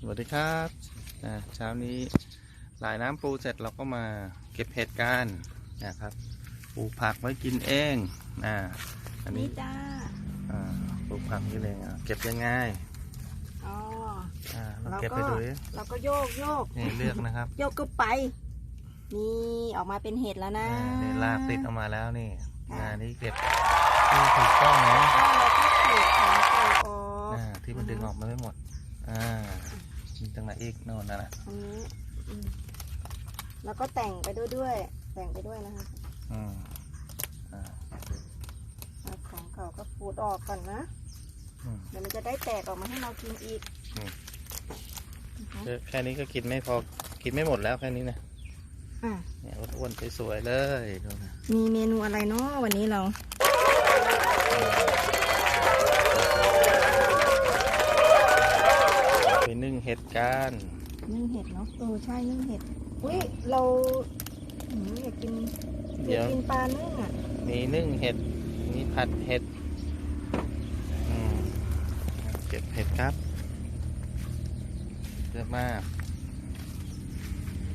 สวัสดีครับอ่าเช้านี้หลายน้ำปูเสร็จเราก็มาเก็บเห็ดกันนะครับปลูกผักไว้กินเองอ่าอันนี้นี่จ้าอ่าปลูกผักกินเองอะเก็บยังไงอ๋ออ่าลองแล้วเก็บก็ไปดูดิเราก็โยกโยกนี่เลือกนะครับ โยกก็ไปนี่ออกมาเป็นเห็ดแล้วนะอ่านี่ลากติดออกมาแล้วนี่ค่ะอ่านี่เก็บที่ถูกต้องนะก็เราก็ขูดขาเก่าออกอ่าที่มันดึงออกมาไม่หมด อ่า มีตรงไหนอีกโน่นนั่นแหละอันนี้อืมแล้วก็แต่งไปด้วยด้วย แต่งไปด้วยนะคะอืมอ่าเอาของเก่าก็ขูดออกก่อนนะ อืม เดี๋ยวมันจะได้แตกออกมาให้เรากินอีกอืม นะคะแค่นี้ก็กินไม่พอกินไม่หมดแล้วแค่นี้นะอะเนี่ยอ้วนๆสวยๆเลยดูนะมีเมนูอะไรเนาะวันนี้เรา เห็ดกันนึ่งเห็ดเนาะเออใช่นึ่งเห็ด อุ้ยเราอืมอยากกินอเดี๋ยากยวกินปลานึ่งอะมีนึ่งเห็ดมีผัดเห็ดอืมเก็บเห็ดครับเยอะมาก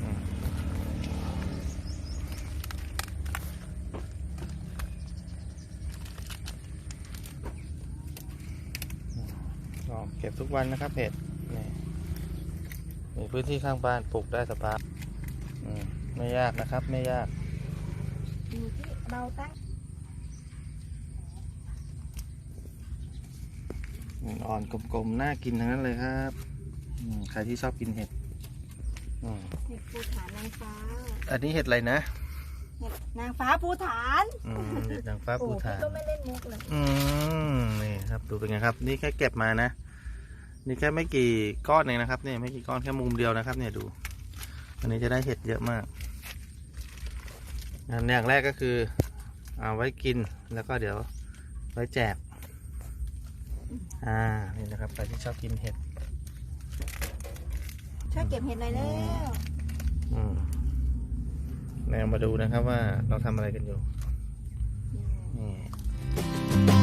อืมอ๋อเก็บทุกวันนะครับเห็ดนี่ มีพื้นที่ข้างบ้านปลูกได้สบายอืมไม่ยากนะครับ ไม่ยากอยู่ที่เราตั้งอ่อนกลมๆน่ากินทั้งนั้นเลยครับอืมใครที่ชอบกินเห็ดอืมเห็ดภูฐานนางฟ้า อันนี้เห็ดอะไรนะเห็ดนางฟ้าภูฐานอืมเห็ดนางฟ้าโอ้ภูฐานพี่ก็ไม่เล่นมุกเลยอืมนี่ครับดูเป็นไงครับ นี่แค่เก็บมานะ นี่แค่ไม่กี่ก้อนเองนะครับเนี่ยไม่กี่ก้อนแค่มุมเดียวนะครับ เนี่ยดูวันนี้จะได้เห็ดเยอะมากอันอย่างแรกก็คือเอาไว้กินแล้วก็เดี๋ยวไว้แจก อ่านี่นะครับใครที่ชอบกินเห็ดชอบเก็บเห็ดหนยแล้วแนวมาดูนะครับว่าเราทำอะไรกันอยู่นี่